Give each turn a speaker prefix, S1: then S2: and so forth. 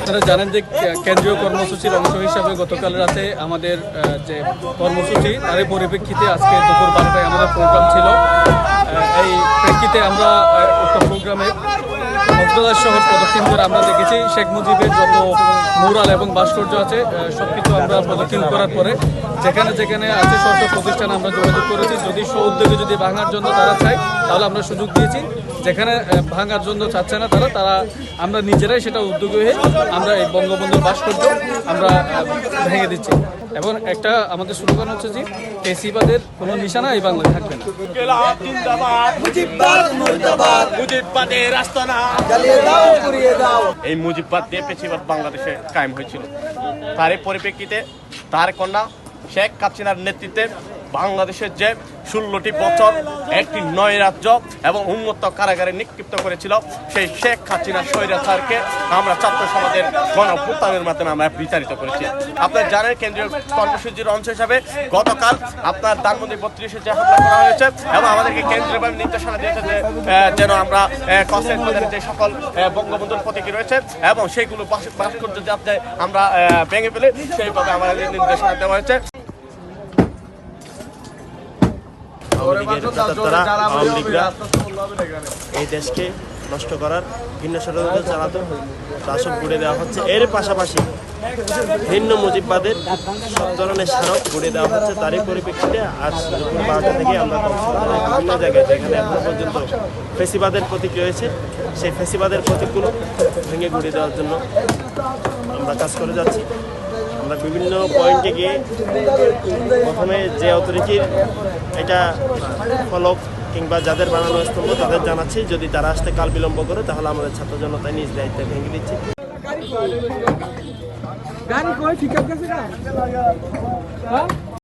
S1: আপনারা জানেন যে কেন্দ্রীয় কর্মসূচির অংশ হিসাবে গতকাল রাতে আমাদের যে কর্মসূচি, তারই পরিপ্রেক্ষিতে আজকে দুপুর বারোটায় আমাদের প্রোগ্রাম ছিল। এই প্রেক্ষিতে আমরা একটা প্রোগ্রামে কক্সবাজার শহর প্রদক্ষিণ করে আমরা দেখেছি, শেখ মুজিবের যত মুরাল এবং ভাস্কর্য আছে সব কিছু আমরা প্রদক্ষিণ করার পরে যেখানে যেখানে আছে সব প্রতিষ্ঠানে আমরা যোগাযোগ করেছি। যদি স্ব উদ্যোগে যদি ভাঙার জন্য তারা চায়, তাহলে আমরা সুযোগ দিয়েছি। যেখানে ভাঙার জন্য চাচ্ছে না তারা তারা আমরা নিজেরাই সেটা উদ্যোগী হয়ে আমরা এই বঙ্গবন্ধুর ভাস্কর্য আমরা ভেঙে দিচ্ছি। এবং একটা আমাদের স্লোগান হচ্ছে যে ফেসিবাদের কোনো নিশানা এই বাংলায় থাকবে না।
S2: এই মুজিববাদ দিয়ে পেশিবাদ বাংলাদেশে কায়েম হয়েছিল। তারই পরিপ্রেক্ষিতে তার কন্যা শেখ হাসিনার নেতৃত্বে বাংলাদেশের যে ষোলোটি বছর, একটি নয় রাজ্য এবং উন্মুক্ত কারাগারে নিক্ষিপ্ত করেছিল সেই শেখ হাসিনা স্বৈরাচারকে আমরা ছাত্র সমাজের গণভ্যুত্থানের মাধ্যমে আমরা বিচারিত করেছি। আপনার জানেন কেন্দ্রীয় কর্মসূচির অংশ হিসাবে গতকাল আপনার ধানমন্ত্রী বত্রিশে যে হামলা করা হয়েছে এবং আমাদেরকে কেন্দ্রীয়ভাবে নির্দেশনা দিয়েছে যে যেন আমরা কসের যে সকল বঙ্গবন্ধুর প্রতীকী রয়েছে এবং সেইগুলো ভাস- ভাস্কর্য যাতে আমরা ভেঙে ফেলে সেইভাবে আমাদের নির্দেশনা দেওয়া হয়েছে।
S3: আওয়ামী লীগের নেতারা, আওয়ামী লীগরা এই দেশকে নষ্ট করার ভিন্ন ষড়যন্ত্র চালাতো সব ঘুরে দেওয়া হচ্ছে। এর পাশাপাশি ভিন্ন মুজিববাদের সব ধরনের স্মারক ঘুরে দেওয়া হচ্ছে। তারই পরিপ্রেক্ষিতে আজ দুপুর বারোটা থেকে আমরা বিভিন্ন জায়গায় যেখানে এখনও পর্যন্ত ফেসিবাদের প্রতীক রয়েছে সেই ফেসিবাদের প্রতীকগুলো ভেঙে ঘুরে দেওয়ার জন্য আমরা কাজ করে যাচ্ছি। আমরা বিভিন্ন পয়েন্টে গিয়ে প্রথমে যে অথরিটির এটা ফলক কিংবা যাদের বানানো স্তম্ভ তাদের জানাচ্ছি, যদি তারা আসতে কাল বিলম্ব করে, তাহলে আমাদের ছাত্র জনতা নিজ দায়িত্বে ভেঙে দিচ্ছি।
S4: গাড়ি কই ঠিক আছে হ্যাঁ?